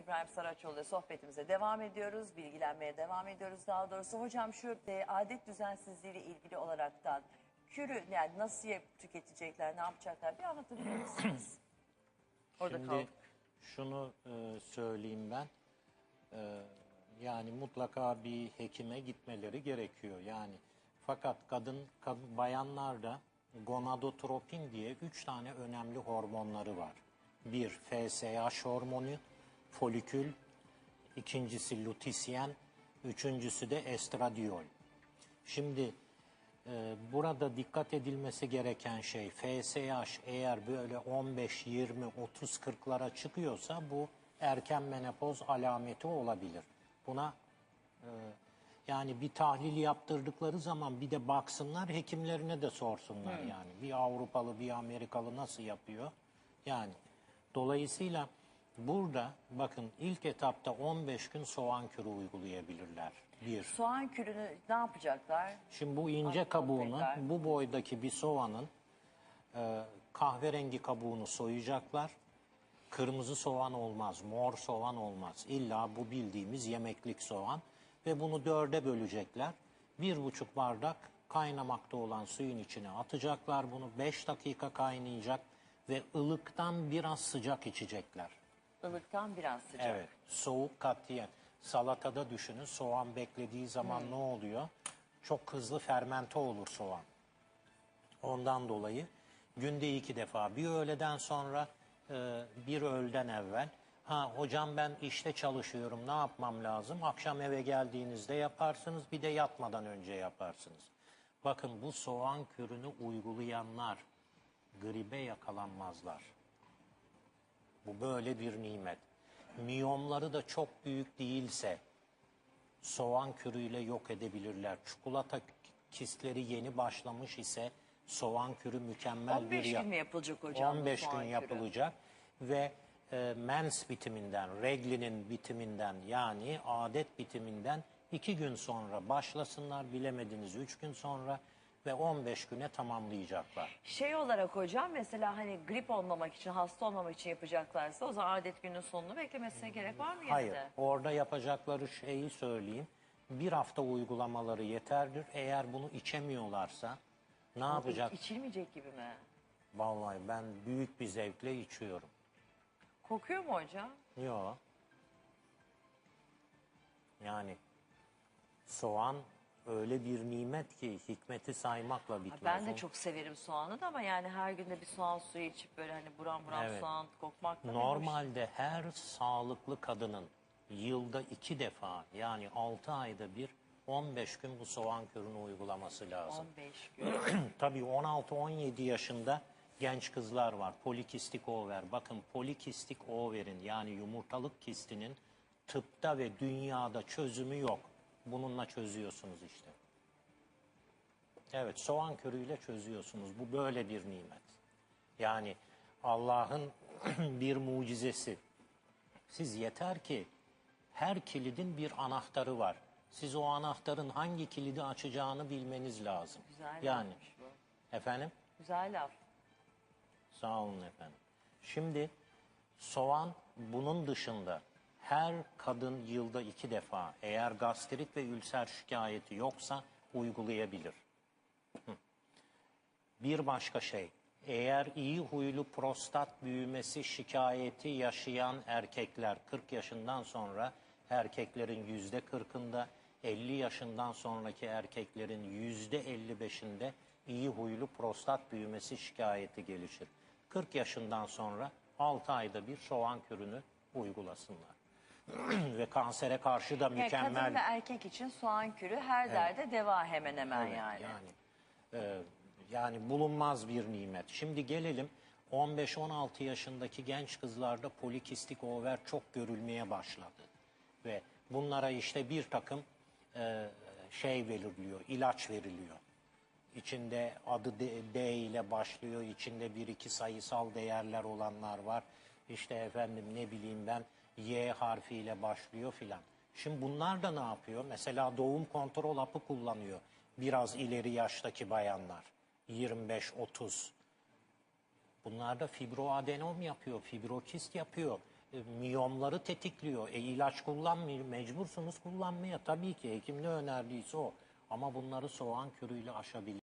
İbrahim Saraçoğlu ile sohbetimize devam ediyoruz. Bilgilenmeye devam ediyoruz daha doğrusu. Hocam şu e, adet düzensizliği ile ilgili olaraktan kürü yani nasıl yap- tüketecekler, ne yapacaklar bir anlatabilir misiniz? Orada Şimdi kaldık. şunu e, söyleyeyim ben. E, yani mutlaka bir hekime gitmeleri gerekiyor. Yani fakat kadın, kadın bayanlarda gonadotropin diye üç tane önemli hormonları var. Bir FSH hormonu, folikül, ikincisi lutein, üçüncüsü de estradiol. Şimdi e, burada dikkat edilmesi gereken şey FSH eğer böyle 15, 20, 30, 40'lara çıkıyorsa bu erken menopoz alameti olabilir. Buna e, yani bir tahlil yaptırdıkları zaman bir de baksınlar hekimlerine de sorsunlar yani. Bir Avrupalı bir Amerikalı nasıl yapıyor? Yani dolayısıyla burada bakın ilk etapta 15 gün soğan kürü uygulayabilirler. Bir. Soğan kürünü ne yapacaklar? Şimdi bu ince kabuğunu, bu boydaki bir soğanın e, kahverengi kabuğunu soyacaklar. Kırmızı soğan olmaz, mor soğan olmaz. İlla bu bildiğimiz yemeklik soğan. Ve bunu dörde bölecekler. Bir buçuk bardak kaynamakta olan suyun içine atacaklar bunu. Beş dakika kaynayacak ve ılıktan biraz sıcak içecekler. Ilıktan biraz sıcak. Evet, soğuk katiyen. Salatada düşünün soğan beklediği zaman ne oluyor? Çok hızlı fermente olur soğan. Ondan dolayı günde iki defa bir öğleden sonra e, bir öğleden evvel. Ha hocam ben işte çalışıyorum ne yapmam lazım? Akşam eve geldiğinizde yaparsınız bir de yatmadan önce yaparsınız. Bakın bu soğan kürünü uygulayanlar gribe yakalanmazlar. Bu böyle bir nimet. Miyomları da çok büyük değilse soğan kürüyle yok edebilirler. Çikolata kistleri yeni başlamış ise soğan kürü mükemmel 15 bir gün mü yapılacak hocam bu 15 soğan gün yapılacak ve e, mens bitiminden, reglinin bitiminden yani adet bitiminden 2 gün sonra başlasınlar bilemediniz 3 gün sonra ve 15 güne tamamlayacaklar. Şey olarak hocam mesela hani grip olmamak için, hasta olmamak için yapacaklarsa o zaman adet günün sonunu beklemesine gerek var mı yine Hayır, de? orada yapacakları şeyi söyleyeyim. Bir hafta uygulamaları yeterlidir. Eğer bunu içemiyorlarsa ne yapacak? İçilmeyecek gibi mi? Vallahi ben büyük bir zevkle içiyorum. Kokuyor mu hocam? Yok. Yani soğan öyle bir nimet ki hikmeti saymakla bitmez. Ben de çok severim soğanı da ama yani her günde bir soğan suyu içip böyle hani buram buram Evet. soğan kokmak da Normalde her sağlıklı kadının yılda iki defa yani 6 ayda bir 15 gün bu soğan kürünü uygulaması lazım. 15 gün. Tabii 16-17 yaşında genç kızlar var. Polikistik over. Bakın polikistik overin yani yumurtalık kistinin tıpta ve dünyada çözümü yok. Bununla çözüyorsunuz işte. Evet soğan körüyle çözüyorsunuz. Bu böyle bir nimet. Yani Allah'ın bir mucizesi. Siz yeter ki her kilidin bir anahtarı var. Siz o anahtarın hangi kilidi açacağını bilmeniz lazım. Güzel yani bu. efendim Güzel laf. sağ olun efendim. Şimdi soğan bunun dışında her kadın yılda iki defa eğer gastrit ve ülser şikayeti yoksa uygulayabilir. Bir başka şey, eğer iyi huylu prostat büyümesi şikayeti yaşayan erkekler 40 yaşından sonra erkeklerin yüzde 40'ında 50 yaşından sonraki erkeklerin yüzde 55'inde iyi huylu prostat büyümesi şikayeti gelişir. 40 yaşından sonra 6 ayda bir soğan kürünü uygulasınlar. Ve kansere karşı da Yani mükemmel kadın ve erkek için soğan kürü her derde deva hemen hemen Evet, yani. Yani e, yani bulunmaz bir nimet. Şimdi gelelim 15-16 yaşındaki genç kızlarda polikistik over çok görülmeye başladı. Ve bunlara işte bir takım e, şey veriliyor, ilaç veriliyor. İçinde adı D, D ile başlıyor, içinde bir iki sayısal değerler olanlar var. İşte efendim ne bileyim ben Y harfiyle başlıyor filan. Şimdi bunlar da ne yapıyor? Mesela doğum kontrol hapı kullanıyor. Biraz ileri yaştaki bayanlar. 25-30. Bunlar da fibroadenom yapıyor, fibrokist yapıyor. e, miyomları tetikliyor. E ilaç kullanmıyor, mecbursunuz kullanmaya. Tabii ki hekim ne önerdiyse o. Ama bunları soğan kürüyle aşabilir.